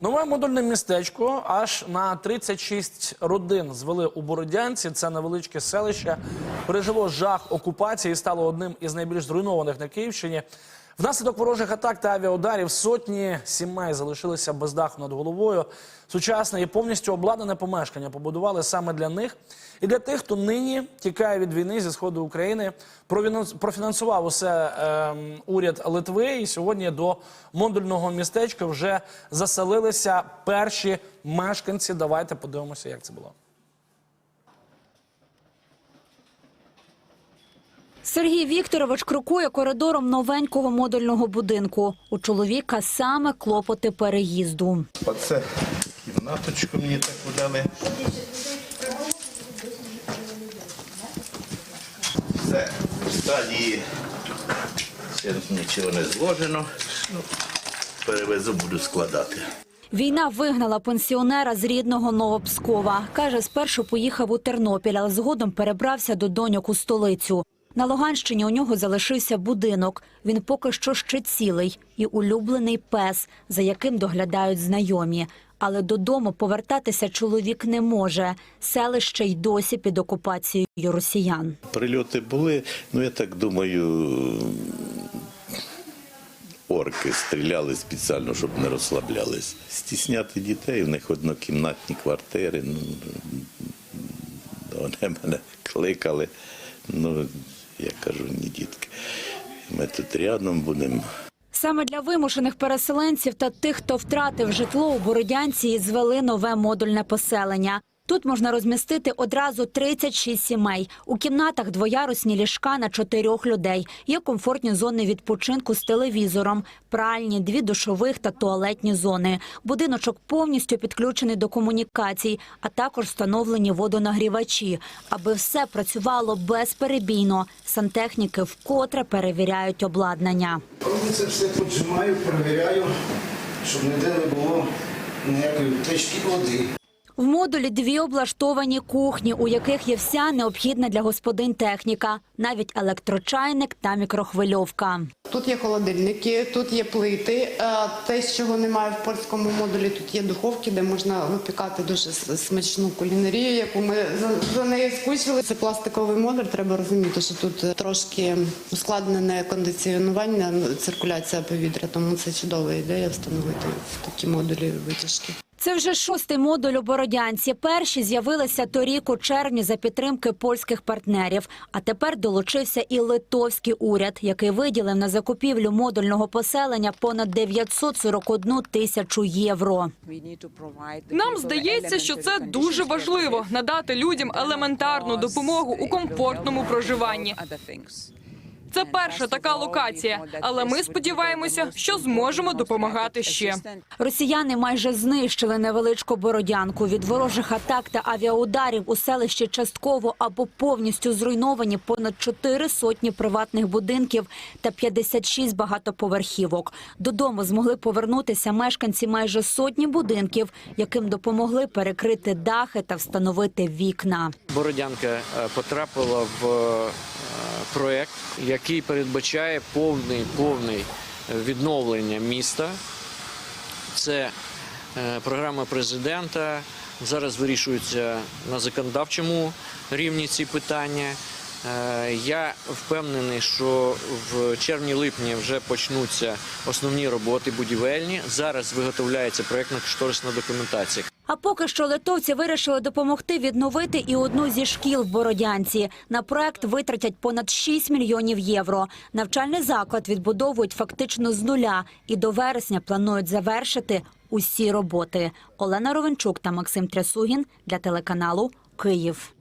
Нове модульне містечко аж на 36 родин звели у Бородянці. Це невеличке селище. Пережило жах окупації і стало одним із найбільш зруйнованих на Київщині. Внаслідок ворожих атак та авіаударів сотні сімей залишилися без даху над головою. Сучасне і повністю обладнане помешкання побудували саме для них і для тих, хто нині тікає від війни зі сходу України. Профінансував усе ем, уряд Литви. І сьогодні до модульного містечка вже заселилися перші мешканці. Давайте подивимося, як це було. Сергій Вікторович крокує коридором новенького модульного будинку. У чоловіка саме клопоти переїзду. Оце кімнаточку мені так подали. Все, стадії ще нічого не зложено. Ну, перевезу, буду складати. Війна вигнала пенсіонера з рідного Новопскова. Каже, спершу поїхав у Тернопіль, але згодом перебрався до доньок у столицю. На Луганщині у нього залишився будинок. Він поки що ще цілий і улюблений пес, за яким доглядають знайомі. Але додому повертатися чоловік не може. Селище й досі під окупацією росіян. Прильоти були, ну я так думаю, орки стріляли спеціально, щоб не розслаблялись. Стісняти дітей, в них однокімнатні квартири. Ну, вони мене кликали. Ну, я кажу, ні, дітки. Ми тут рядом будемо. Саме для вимушених переселенців та тих, хто втратив житло у Бородянці, і звели нове модульне поселення. Тут можна розмістити одразу 36 сімей. У кімнатах двоярусні ліжка на чотирьох людей. Є комфортні зони відпочинку з телевізором, пральні, дві душових та туалетні зони. Будиночок повністю підключений до комунікацій, а також встановлені водонагрівачі. Аби все працювало безперебійно, сантехніки вкотре перевіряють обладнання. Коли це все поджимаю, перевіряю, щоб ніде не було ніякої течки води. В модулі дві облаштовані кухні, у яких є вся необхідна для господинь техніка, навіть електрочайник та мікрохвильовка. Тут є холодильники, тут є плити. Те, чого немає в польському модулі, тут є духовки, де можна випікати дуже смачну кулінарію, яку ми за, нею скучили. Це пластиковий модуль. Треба розуміти, що тут е, трошки ускладнене кондиціонування, ну, циркуляція повітря, тому це чудова ідея встановити в такі модулі витяжки. Це вже шостий модуль у Бородянці. Перші з'явилися торік у червні за підтримки польських партнерів. А тепер долучився і литовський уряд, який виділив на закупівлю модульного поселення понад 941 тисячу євро. Нам здається, що це дуже важливо надати людям елементарну допомогу у комфортному проживанні. Це перша така локація, але ми сподіваємося, що зможемо допомагати ще. Росіяни майже знищили невеличку бородянку. Від ворожих атак та авіаударів у селищі частково або повністю зруйновані понад чотири сотні приватних будинків та 56 багатоповерхівок. Додому змогли повернутися мешканці майже сотні будинків, яким допомогли перекрити дахи та встановити вікна. Бородянка е, потрапила в е, проект, який передбачає повний, повний відновлення міста. Це е, програма президента. Зараз вирішуються на законодавчому рівні ці питання. Е, Я впевнений, що в червні-липні вже почнуться основні роботи будівельні. Зараз виготовляється проєктно-кошторисна документація. А поки що литовці вирішили допомогти відновити і одну зі шкіл в Бородянці. На проект витратять понад 6 мільйонів євро. Навчальний заклад відбудовують фактично з нуля і до вересня планують завершити усі роботи. Олена Ровенчук та Максим Трясугін для телеканалу Київ.